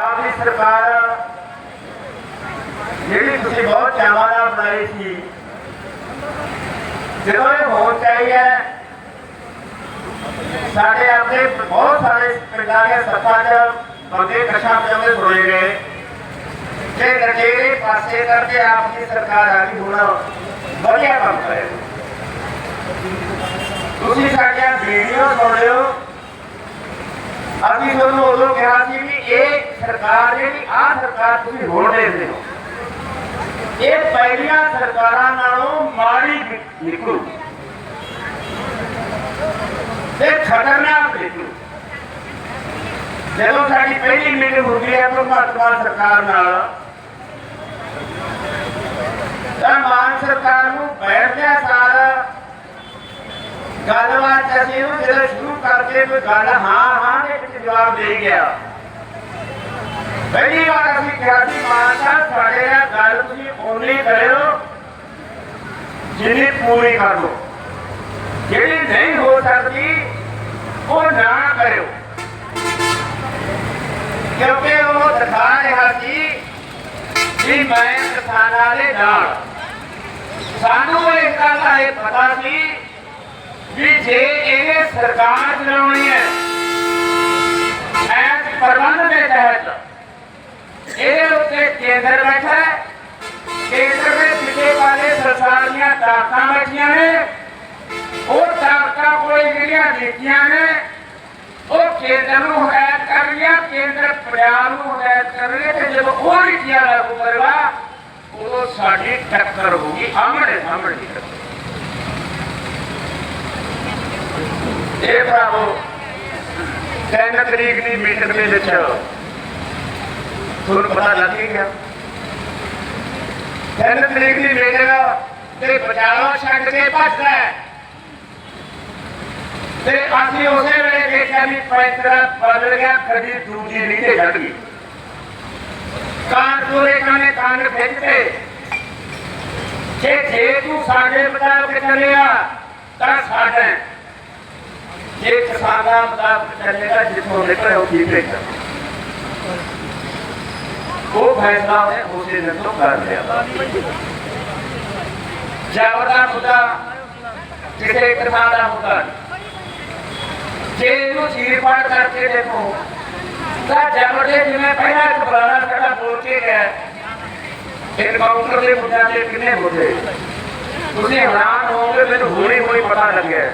ਪੰਜਾਬ ਦੀ ਸਰਕਾਰ ਜਿਹੜੀ ਤੁਸੀਂ ਬਹੁਤ ਚਾਵਾਂ ਨਾਲ ਬਣਾਈ ਸੀ ਜਦੋਂ ਇਹ ਹੋਣ ਚਾਹੀ ਹੈ ਸਾਡੇ ਆਪਣੇ ਬਹੁਤ ਸਾਰੇ ਪਿੰਡਾਂ ਦੇ ਸੱਤਾਂ 'ਚ ਬੰਦੇ ਕਸ਼ਾ ਪਜਾਮੇ ਹੋਏ ਗਏ ਤੇ ਲਟੇਰੇ ਪਾਸੇ ਕਰਕੇ ਆਪ ਦੀ ਸਰਕਾਰ ਆ ਗਈ ਹੁਣ ਵਧੀਆ ਕੰਮ ਕਰੇ ਤੁਸੀਂ ਸਾਡੀਆਂ ਵੀਡੀਓ ਸੁਣਿਓ ਅਸੀਂ ਤੁਹਾਨੂੰ ਉਦੋਂ ਕਿਹਾ ਸੀ ਵੀ ਇਹ ਸਰਕਾਰ ਜਿਹੜੀ ਆ ਸਰਕਾਰ ਤੁਸੀਂ ਹੁਣ ਦੇਖਦੇ ਹੋ। ਇਹ ਪਹਿਲੀਆਂ ਸਰਕਾਰਾਂ ਨਾਲੋਂ ਮਾੜੀ ਨਿਕਲੂ। ਤੇ ਖਤਰਨਾਕ ਨਿਕਲੂ ਜਦੋਂ ਸਾਡੀ ਪਹਿਲੀ ਮੀਟਿੰਗ ਹੁੰਦੀ ਹੈ ਭਗਵੰਤ ਮਾਨ ਸਰਕਾਰ ਨਾਲ। ਤਾਂ ਮਾਨ ਸਰਕਾਰ ਨੂੰ ਬੈਠਦਿਆਂ ਸਾਰ। ਗੱਲਬਾਤ ਅਸੀਂ ਨੂੰ ਜਦੋਂ ਸ਼ੁਰੂ ਕਰਕੇ ਕੋਈ ਗੱਲ, ਹਾਂ ਹਾਂ, ਦੇ ਵਿੱਚ ਜਵਾਬ ਦੇ ਗਿਆ। ਪਹਿਲੀ ਵਾਰ ਅਸੀਂ ਕਿਹਾ ਸੀ ਮਾਨ ਸਾਹਿਬ ਸਾਡੇ ਨਾਲ ਗੱਲ ਤੁਸੀਂ ਓਨਲੀ ਕਰਿਓ, ਜਿੰਨੀ ਪੂਰੀ ਕਰ ਲਓ। ਜਿਹੜੀ ਨਹੀਂ ਹੋ ਸਕਦੀ, ਉਹ ਨਾ ਕਰਿਓ। ਕਿਉਂਕਿ ਉਹ ਦਿਖਾ ਰਿਹਾ ਸੀ ਕਿ ਮੈਂ ਕਿਸਾਨਾਂ ਦੇ ਨਾਲ। ਸਾਨੂੰ ਇਸ ਗੱਲ ਦਾ ਇਹ ਪਤਾ ਸੀ ਵੀ ਜੇ ਇਹ ਸਰਕਾਰ ਚਲਾਉਣੀ ਹੈ, ਐਸ ਪ੍ਰਬੰਧ ਕੇਂਦਰ ਬੈਠਾ ਹੈ। ਕੇਂਦਰ ਦੇ ਪਿੱਛੇ ਵਾਲੇ ਸਰਕਾਰ ਦੀਆਂ ਤਾਕਤਾਂ ਬੈਠੀਆਂ ਨੇ। ਉਹ ਤਾਕਤਾਂ ਕੋਲ ਜਿਹੜੀਆਂ ਨੀਤੀਆਂ ਨੇ, ਉਹ ਕੇਂਦਰ ਨੂੰ ਹਦਾਇਤ ਕਰ ਰਹੀਆਂ ਕੇਂਦਰ ਪੰਜਾਬ ਨੂੰ ਹਦਾਇਤ ਕਰ ਰਹੀ ਤੇ ਜਦੋਂ ਉਹ ਨੀਤੀਆਂ ਲਾਗੂ ਕਰੇਗਾ, ਉਦੋਂ ਸਾਡੀ ਟੱਕਰ ਹੋਊਗੀ। ਆਮਣੇ ਸਾਹਮਣੇ। ਦੀ ਟੱਕਰ ਇਹ ਭਰਾਵੋ, ਤਿੰਨ ਤਰੀਕ ਦੀ ਮੀਟਿੰਗ ਦੇ ਵਿੱਚ ਤੁਹਾਨੂੰ ਪਤਾ ਲੱਗ ਹੀ ਗਿਆ। ਤਿੰਨ ਤਰੀਕ ਦੀ ਮੀਟਿੰਗ ਤੇ ਬਚਾਓ ਛੱਡ ਕੇ ਭੱਜਦਾ ਤੇ ਅਸੀਂ ਉਸੇ ਵੇਲੇ ਦੇਖਿਆ ਵੀ ਪੈਂਤਰਾ ਬਦਲ ਗਿਆ ਖੜੀ ਦੂਜੀ ਨੀਚੇ ਛੱਡ ਗਈ। ਕਾਨਪੁਰੇ ਕਾਨੇ ਕਾਂਡ ਖਿੱਚਦੇ ਜੇ ਜੇ ਤੂੰ ਸਾਡੇ ਮੁਤਾਬਕ ਚੱਲਿਆ, ਤਾਂ ਸਾਡਾ ਹੈ। ਜੇ ਕਿਸਾਨਾਂ ਮੁਤਾਬਕ ਚੱਲੇਗਾ ਜਿੱਥੋਂ ਨਿਕਲੇ ਉਹ ਠੀਕ ਹੈ ਉਹ ਫੈਸਲਾ ਉਹਨੇ ਉਸੇ ਦਿਨ ਤੋਂ ਕਰ ਲਿਆ। ਜਾਵਦਾ ਮੁੱਦਾ ਕਿਸੇ ਕਿਸਾਨ ਦਾ ਮੁੱਦਾ ਜੇ ਇਹਨੂੰ ਚੀਰ ਪਾੜ ਕਰਕੇ ਦੇਖੋ, ਤਾਂ ਜਬਰਦੇ ਜਿਵੇਂ ਪਹਿਲਾਂ ਇੱਕ ਬਰਾੜਾ ਸਾਡਾ ਬੋਲ ਕੇ ਗਿਆ। ਐਨਕਾਊਂਟਰ ਦੇ ਮੁੱਦਿਆਂ ਤੇ ਕਿੰਨੇ ਮੁੱਦੇ ਤੁਸੀਂ ਹੈਰਾਨ ਹੋਵੋਗੇ, ਮੈਨੂੰ ਹੁਣੇ ਹੁਣੇ ਪਤਾ ਲੱਗਿਆ।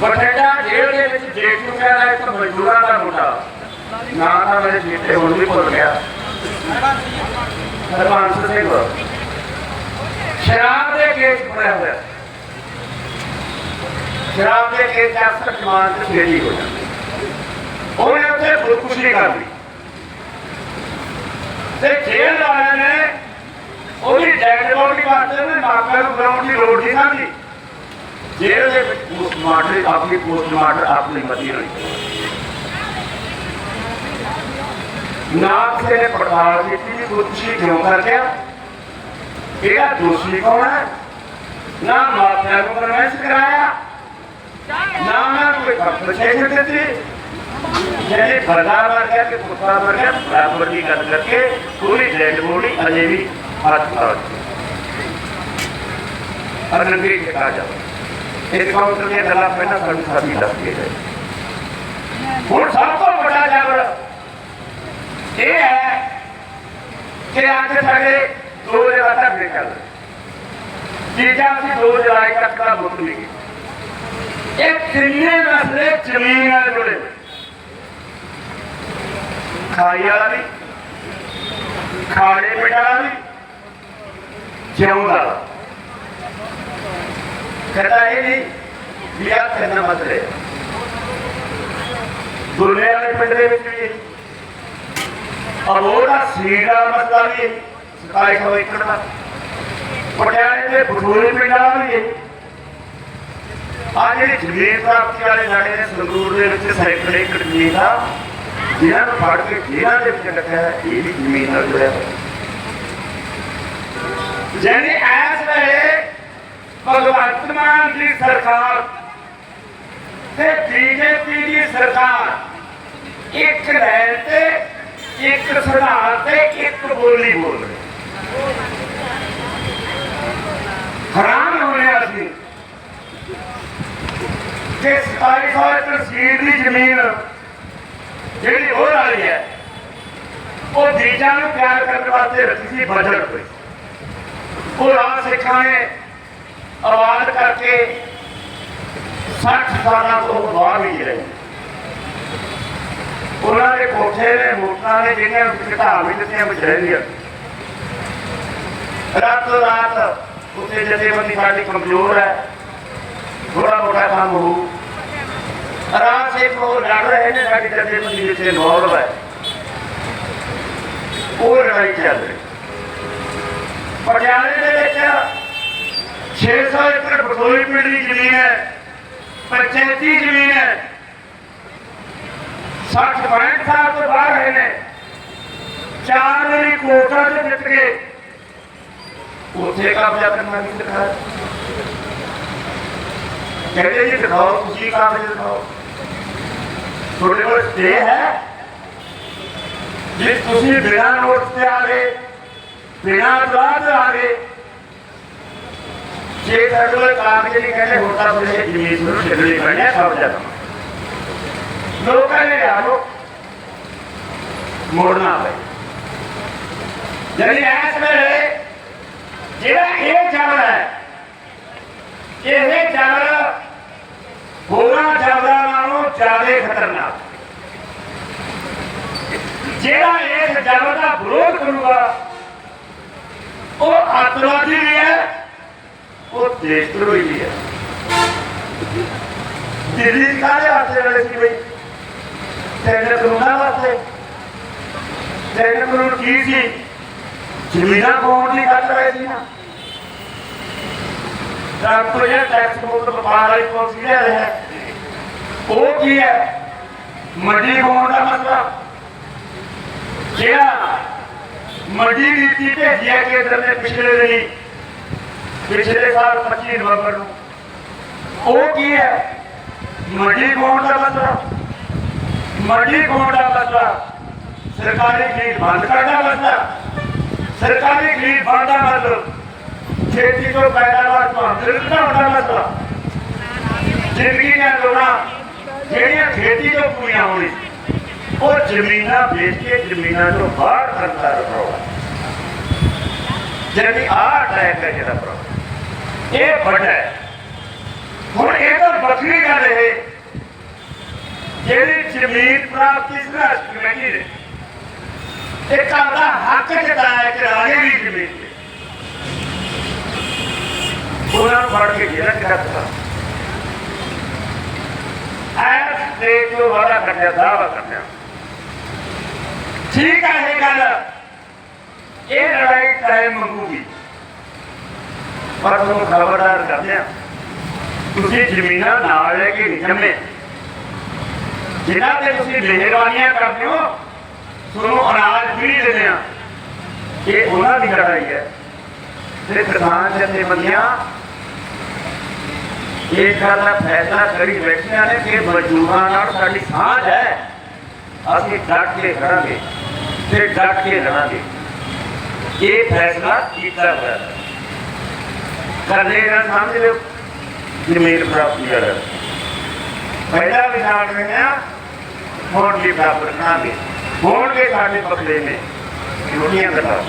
ਬਰਨੇਡਾ ਜੇਲ੍ਹ ਦੇ ਵਿੱਚ ਜੇਠੂ ਕਹਿੰਦਾ ਇੱਕ ਮਜ਼ਦੂਰਾਂ ਦਾ ਮੁੰਡਾ। ਨਾਂ ਤਾਂ ਮੇਰੇ ਚੇਤੇ ਹੁਣ ਵੀ ਭੁੱਲ ਗਿਆ। ਹਰਬੰਸ ਸਿੰਘ। ਸ਼ਰਾਬ ਦੇ ਕੇਸ ਬਣਿਆ ਹੋਇਆ। ਸ਼ਰਾਬ ਦੇ ਕੇਸ ਚ ਅਕਸਰ ਜ਼ਮਾਨਤ ਫੇਰੀ ਹੋ ਜਾਂਦੀ। ਉਹਨੇ ਉੱਥੇ ਖੁਦਕੁਸ਼ੀ ਕਰ ਲਈ। ਤੇ ਜੇਲ੍ਹ ਵਾਲਿਆਂ ਨੇ ਉਹਦੀ ਡੈਡ ਬੋਡੀ ਵਾਸਤੇ ਉਹਨੇ ਮਾਪਿਆਂ ਨੂੰ ਬੁਲਾਉਣ ਦੀ ਲੋੜ ਨਹੀਂ ਸਮਝੀ ਜੇਲ੍ਹ ਦੇ ਵਿੱਚ ਪੋਸਟਮਾਰਟਮ ਆਪਣੀ ਪੋਸਟਮਾਰਟਮ ਆਪਣੀ ਮਤੀ ਹੋਈ। ਨਾ ਕਿਸੇ ਨੇ ਪੜਤਾਲ ਕੀਤੀ ਵੀ ਖੁਦਕੁਸ਼ੀ ਕਿਉਂ ਕਰ ਗਿਆ ਇਹਦਾ ਦੋਸ਼ੀ ਕੌਣ ਹੈ? ਨਾ ਮਾਪਿਆਂ ਨੂੰ ਕਨਵੈਂਸ ਕਰਾਇਆ। ਨਾ ਮੈਂ ਕੋਈ ਕੰਪਨਸੇਸ਼ਨ ਦਿੱਤੀ। ਜਿਹੜੇ ਫਰਦਾ ਮਰ ਗਿਆ ਕਿ ਕੁੱਤਾ ਮਰ ਗਿਆ ਬਰਾਬਰ ਦੀ ਗੱਲ ਕਰਕੇ ਪੂਰੀ ਡੈਡ ਬੋਡੀ ਅਜੇ ਵੀ ਹੱਥ ਆ ਅਰ ਨੰਗੀ ਟਿਕਾ ਜਾ ਇਹ ਕਾਊਂਟਰ ਦੀਆਂ ਗੱਲਾਂ ਪਹਿਲਾਂ ਸਾਨੂੰ ਸਾਡੀ ਦੱਸਦੀ ਹੈ ਹੁਣ ਸਭ ਇਹ ਹੈ ਕਿ ਅੱਜ ਸਾਡੇ ਦੋ ਜਗ੍ਹਾ ਧਰਨੇ ਚੱਲ ਰਹੇ ਚੀਜ਼ਾਂ ਅਸੀਂ ਦੋ ਜੁਲਾਈ ਤੱਕ ਦਾ ਮੁੱਕ ਲਈਏ ਇਹ ਤਿੰਨੇ ਮਸਲੇ ਜ਼ਮੀਨ ਨਾਲ ਜੁੜੇ ਖਾਈ ਵਾਲਾ ਵੀ ਖਾਣੇ ਪਿੰਡ ਵਾਲਾ ਵੀ ਜਿਉਂਦਾ ਵਾਲਾ ਕਹਿੰਦਾ ਇਹ ਨਹੀਂ ਵੀ ਆਹ ਤਿੰਨ ਮਸਲੇ। ਦੁਰਨੇ ਵਾਲੇ ਪਿੰਡ ਦੇ ਵਿੱਚ ਵੀ ਅਬੋੜਾ ਸੀਟ ਮਸਲਾ ਵੀ 2700 ਏਕੜ ਦਾ। ਪਟਿਆਲੇ ਦੇ ਬਠੂਰੇ ਪਿੰਡ ਵੀ ਆ ਜਿਹੜੀ ਜ਼ਮੀਨ ਪ੍ਰਾਪਤੀ ਵਾਲੇ ਸਾਡੇ ਨੇ ਸੰਗਰੂਰ ਦੇ ਵਿੱਚ ਸੈਕੜੇ ਏਕੜ ਜ਼ਮੀਨ ਆ ਜਿਹਨਾਂ ਨੂੰ ਫੜ ਕੇ ਜੇਲ੍ਹਾਂ ਦੇ ਵਿੱਚ ਰੱਖਿਆ ਇਹ ਵੀ ਜ਼ਮੀਨ ਨਾਲ ਜੁੜਿਆ ਹੋਇਆ। ਐਸ ਵੇਲੇ ਭਗਵੰਤ ਮਾਨ ਦੀ ਸਰਕਾਰ ਤੇ ਬੀਜੇਪੀ ਦੀ ਸਰਕਾਰ ਇੱਕ ਰਹਿ ਤੇ ਇੱਕ ਸਿਧਾਂਤ ਤੇ ਇੱਕ ਬੋਲੀ ਬੋਲ ਰਹੇ ਹੈਰਾਨ ਹੋ ਰਿਹਾ ਸੀ ਕਿ 2700 ਏਕੜ ਦੀ ਜ਼ਮੀਨ ਜਿਹੜੀ ਹੋ ਰਹੀ ਹੈ, ਉਹ ਬੀਜਾਂ ਨੂੰ ਪਿਆਰ ਕਰਨ ਵਾਸਤੇ ਰੱਖੀ ਸੀ ਬਜਟ ਕੋਈ। ਉਹ ਰਾਜ ਸਿੱਖਾਂ ਨੇ ਆਵਾਜ਼ ਕਰਕੇ 60 ਸਾਲਾਂ ਤੋਂ ਬਾਹਰ ਨਹੀਂ ਰਹੇ। ਉਹਨਾਂ ਦੇ ਕੋਠੇ ਨੇ ਮੋਟਰਾਂ ਨੇ ਜਿਹੜੀਆਂ ਘਟਾ ਵੀ ਦਿੱਤੀਆਂ ਬਚਾਈਆਂ ਰਾਤੋਂ ਰਾਤ ਉੱਤੇ ਜਥੇਬੰਦੀ ਸਾਡੀ ਕਮਜ਼ੋਰ ਹੈ। ਥੋੜਾ ਮੋਟਾ ਕੰਮ ਹੋਊ। ਰਾਤ ਸੇ ਕੋ ਲੜ ਰਹੇ ਨੇ, ਸਾਡੀ ਜਥੇਬੰਦੀ ਵਿੱਚ ਇਨਵੋਲਵ ਹੈ। ਉਹ ਲੜਾਈ ਚੱਲ ਰਹੀ। ਪਟਿਆਲੇ ਦੇ ਵਿੱਚ 600 ਏਕੜ ਬਸੋਈ ਪਿੰਡ ਦੀ ਜ਼ਮੀਨ ਹੈ, ਪੰਚਾਇਤੀ ਜ਼ਮੀਨ ਹੈ। 60 65 ਸਾਲ ਤੋਂ ਬਾਹਰ ਰਹੇ ਨੇ। ਚਾਰ ਵਾਰੀ ਕੋਟਾ ਤੇ ਜਿੱਤ ਗਏ ਉੱਥੇ ਕਬਜ਼ਾ ਕਰਨਾ ਨਹੀਂ ਦਿਖਾਇਆ। ਕਹਿੰਦੇ ਜੀ ਦਿਖਾਓ, ਤੁਸੀਂ ਕਾਗਜ਼ ਦਿਖਾਓ। ਤੁਹਾਡੇ ਕੋਲ ਸਟੇ ਹੈ ਜੇ ਤੁਸੀਂ ਬਿਨਾਂ ਨੋਟ ਤੇ ਆ ਗਏ, ਬਿਨਾਂ ਦਵਾਦ ਆ ਗਏ, ਜੇ ਤੁਹਾਡੇ ਕੋਲ ਕਾਗਜ਼ ਨਹੀਂ ਕਹਿੰਦੇ ਹੁਣ ਤਾਂ ਫਿਰ ਜ਼ਮੀਨ ਨੂੰ ਛੱਡਣੀ ਪੈਣੀ ਹੈ, ਕਬਜ਼ਾ ਕਰਨਾ ਲੋਕਾਂ ਨੇ ਆਲੋ ਮੋੜਨਾ ਪਏ ਜਿਹੜੀ ਐਸ ਵੇਲੇ ਜਿਹੜਾ ਇਹ ਜਬਰ ਹੈ, ਇਹ ਜਬਰ ਹੋਰਾਂ ਜਬਰਾਂ ਨਾਲੋਂ ਜ਼ਿਆਦਾ ਖਤਰਨਾਕ। ਜਿਹੜਾ ਇਸ ਜਬਰ ਦਾ ਵਿਰੋਧ ਕਰੂਗਾ, ਉਹ ਅੱਤਵਾਦੀ ਵੀ ਹੈ, ਉਹ ਦੇਸ਼ ਧਰੋਹੀ ਵੀ ਹੈ। ਦਿੱਲੀ ਕਾਹਦੇ ਵਾਸਤੇ ਲੜੇ ਸੀ ਬਈ? ਤਿੰਨ ਕਾਨੂੰਨਾਂ ਵਾਸਤੇ। ਤਿੰਨ ਕਾਨੂੰਨ ਕੀ ਸੀ? ਜ਼ਮੀਨਾਂ ਪਾਉਣ ਦੀ ਗੱਲ ਰਹੇ ਸੀ ਨਾ। ਡਾਕਟਰ ਇਹ ਟੈਕਸ ਮੁਕਤ ਵਪਾਰ ਵਾਲੀ ਪਾਲਿਸੀ ਲੈ ਰਿਹਾ ਹੈ, ਉਹ ਕੀ ਹੈ? ਮੰਡੀ ਪਾਉਣ ਦਾ ਮਤਲਬ। ਜਿਹੜਾ ਮੰਡੀ ਨੀਤੀ ਭੇਜੀ ਹੈ ਕੇਂਦਰ ਨੇ ਪਿਛਲੇ ਦਿਨੀ, ਪਿਛਲੇ ਸਾਲ 25 ਨਵੰਬਰ ਨੂੰ, ਉਹ ਕੀ ਹੈ? ਮੰਡੀ ਪਾਉਣ ਦਾ ਮਤਲਬ। ਮੰਡੀ ਪਾਉਣ ਦਾ ਮਤਲਬ ਸਰਕਾਰੀ ਖਰੀਦ ਬੰਦ ਕਰਨਾ ਮਤਲਬ ਸਰਕਾਰੀ ਖਰੀਦ ਬੰਦ। ਦਾ ਮਤਲਬ ਖੇਤੀ ਤੋਂ ਪੈਦਾਵਾਰ ਭਾਂਦਰ ਘਟਾਉਣ ਦਾ ਮਤਲਬ ਜ਼ਿੰਦਗੀ ਦੀਆਂ ਲੋੜਾਂ ਜਿਹੜੀਆਂ ਖੇਤੀ ਤੋਂ ਪੂਰੀਆਂ ਹੋਣੀ, ਉਹ ਜ਼ਮੀਨਾਂ ਵੇਚ ਕੇ ਜ਼ਮੀਨਾਂ ਤੋਂ ਬਾਹਰ ਕਰਦਾ ਰਹੋ। ਜਿਹੜੀ ਆਹ ਅਟੈਕ ਹੈ ਜਿਹੜਾ ਪ੍ਰੋ ਇਹ ਵੱਡਾ ਹੁਣ ਇਹ ਤਾਂ ਵੱਖਰੀ ਗੱਲ ਇਹ। ਜਿਹੜੀ ਜ਼ਮੀਨ ਪ੍ਰਾਪਤੀ ਸੰਘਰਸ਼ ਕਮੇਟੀ ਨੇ ਇਹ ਘਰ ਹੱਕ ਜਤਾਇਆ ਕਿ ਦੀ ਜ਼ਮੀਨ ਤੇ ਉਹਨਾਂ ਨੂੰ ਫੜ ਕੇ ਜੇਲ੍ਹ ਚ ਰੱਖਤਾ ਐਸ ਦੇ ਜੋ ਵਾਦਾ ਕੱਢਿਆ ਦਾਵਾ ਕੱਢਿਆ ਠੀਕ ਹੈ ਇਹ ਗੱਲ। ਇਹ ਲੜਾਈ ਟਾਈਮ ਮੰਗੂਗੀ। ਪਰ ਤੁਹਾਨੂੰ ਖਬਰਦਾਰ ਕਰਦੇ ਆ, ਤੁਸੀਂ ਜ਼ਮੀਨਾਂ ਨਾਲ ਲੈ ਕੇ ਨਹੀਂ ਜੰਮੇ। ਜਿਨ੍ਹਾਂ ਤੇ ਤੁਸੀਂ ਮਿਹਰਬਾਨੀਆਂ ਕਰਦੇ ਹੋ, ਤੁਹਾਨੂੰ ਅਨਾਜ ਵੀ ਦਿੰਦੇ ਆ ਇਹ ਉਹਨਾਂ ਦੀ ਲੜਾਈ ਹੈ। ਤੇ ਕਿਸਾਨ ਜਥੇਬੰਦੀਆਂ, ਇਹ ਗੱਲ ਦਾ ਫੈਸਲਾ ਕਰੀ ਬੈਠੀਆਂ ਨੇ ਕਿ ਮਜ਼ਦੂਰਾਂ ਨਾਲ ਸਾਡੀ ਸਾਂਝ ਹੈ। ਅਸੀਂ ਡਟ ਕੇ ਖੜਾਂਗੇ ਤੇ ਡਟ ਕੇ ਲੜਾਂਗੇ। ਇਹ ਫੈਸਲਾ ਕੀਤਾ ਹੋਇਆ ਹੈ। ਕਰਨੇ ਨਾ ਸਮਝ ਲਿਓ ਜ਼ਮੀਨ ਪ੍ਰਾਪਤੀ ਵਾਲਾ। ਪਹਿਲਾਂ ਵੀ ਨਾਲ ਹੁਣ ਵੀ ਬਰਾਬਰ ਕਰਾਂਗੇ ਹੋਣਗੇ ਸਾਡੇ ਪਕੜੇ ਨੇ। ਦੁਨੀਆ ਦਾ